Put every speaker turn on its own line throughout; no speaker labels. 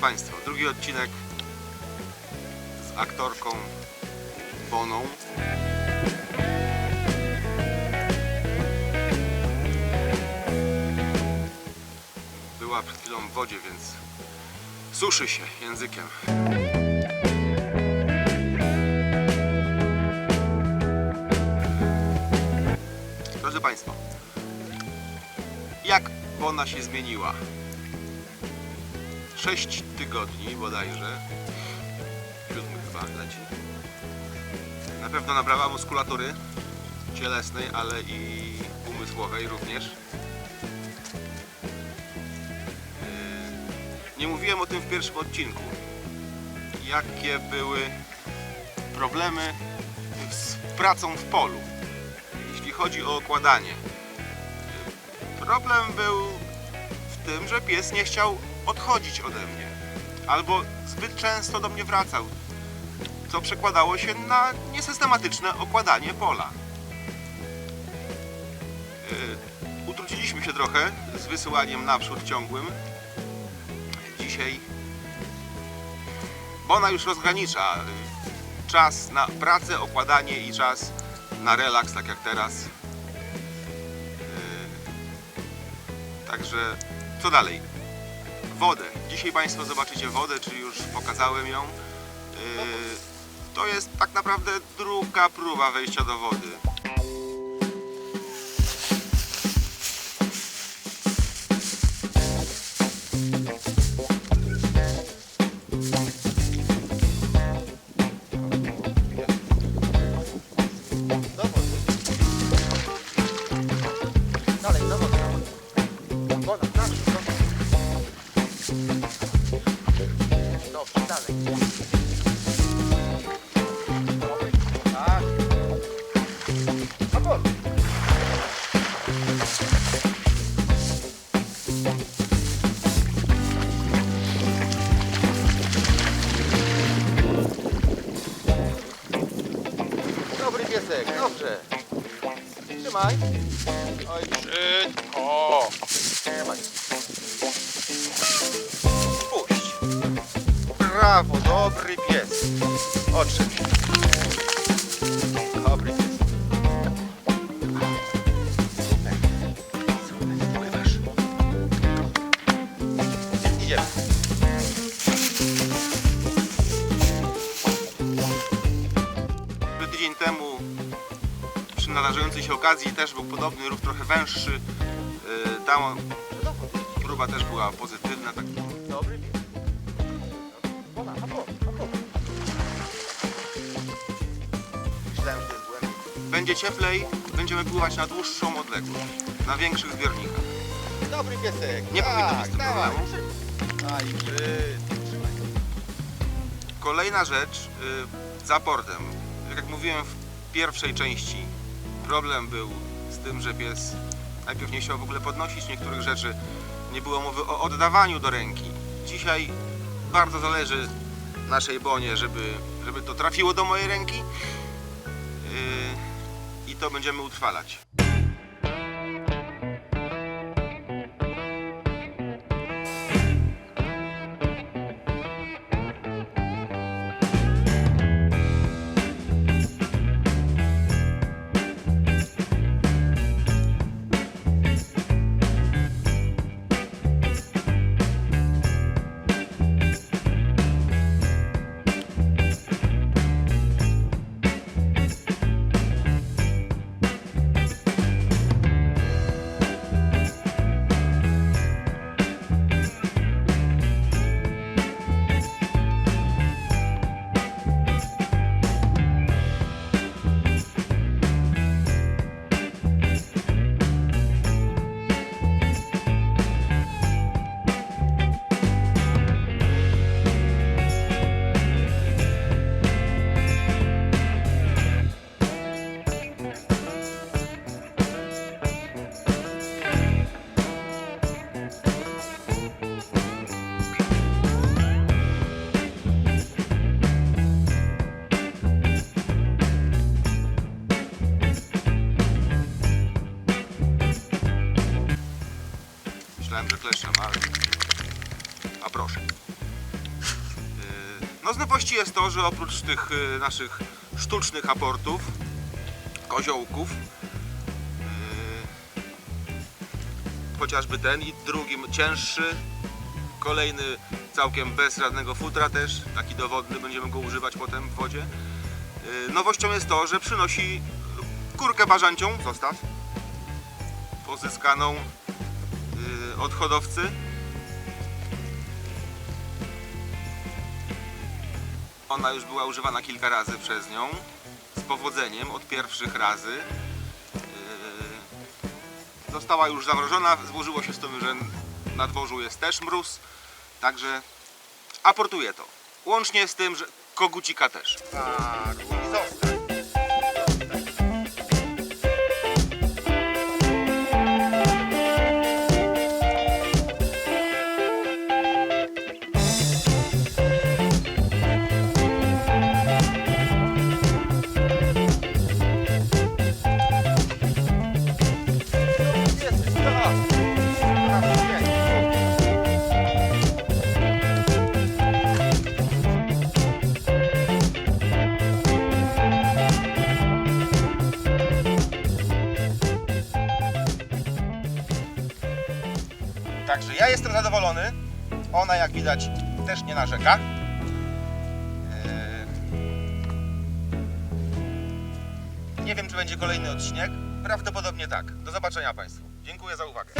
Państwo, drugi odcinek z aktorką Boną. Była przed chwilą w wodzie, więc suszy się językiem. Drodzy Państwo, jak Bona się zmieniła? 6 tygodni bodajże. Siódmy chyba leci. Na pewno nabrała muskulatury cielesnej, ale i umysłowej również. Yy, Nie mówiłem o tym w pierwszym odcinku. Jakie były problemy z pracą w polu, jeśli chodzi o okładanie. Problem był w tym, że pies nie chciał odchodzić ode mnie. Albo zbyt często do mnie wracał. Co przekładało się na niesystematyczne okładanie pola. Yy, Utrudziliśmy się trochę z wysyłaniem naprzód ciągłym. Dzisiaj Bona już rozgranicza yy, czas na pracę, okładanie i czas na relaks, tak jak teraz. Także co dalej? Wodę. Dzisiaj Państwo zobaczycie wodę, czyli już pokazałem ją. Yy, To jest tak naprawdę druga próba wejścia do wody.
Trzymaj. Oj, brzydko. Puść. Brawo, dobry pies. Odszedł.
Nadarzającej się okazji też był podobny ruch, trochę węższy. Yy, Tam próba też była pozytywna. Tak.
Dobry. Myślałem, że jest.
Będzie cieplej, będziemy pływać na dłuższą odległość, na większych zbiornikach.
Dobry piesek.
Nie powinno być z tym
dawaj.
problemu.
Aj.
Kolejna rzecz y, z aportem. Tak jak mówiłem w pierwszej części, problem był z tym, że pies najpierw nie chciał w ogóle podnosić niektórych rzeczy. Nie było mowy o oddawaniu do ręki. Dzisiaj bardzo zależy naszej bonie, żeby, żeby to trafiło do mojej ręki yy, i to będziemy utrwalać. Myślałem, kleszczem, ale... A proszę. Yy, No z nowości jest to, że oprócz tych yy, naszych sztucznych aportów, koziołków, yy, chociażby ten i drugi cięższy, kolejny całkiem bez żadnego futra też, taki dowodny, będziemy go używać potem w wodzie. Nowością jest to, że przynosi kurkę parzancią, zostaw, pozyskaną od hodowcy. Ona już była używana kilka razy przez nią, z powodzeniem, od pierwszych razy. Yy, Została już zamrożona, złożyło się z tym, że na dworzu jest też mróz, także aportuję to. Łącznie z tym, że kogucika też.
Tak.
Widać, też nie narzeka. Eee, Nie wiem, czy będzie kolejny odcinek. Prawdopodobnie tak. Do zobaczenia Państwu. Dziękuję za uwagę.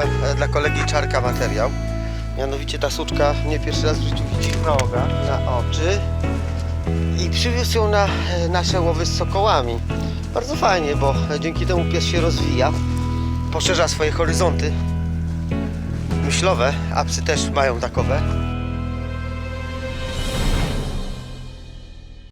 E, dla kolegi Czarka materiał. Mianowicie ta suczka nie pierwszy raz w życiu widzi
Noga.
na oczy i przywiózł ją na e, nasze łowy z sokołami. Bardzo fajnie, bo dzięki temu pies się rozwija, poszerza swoje horyzonty myślowe, a psy też mają takowe.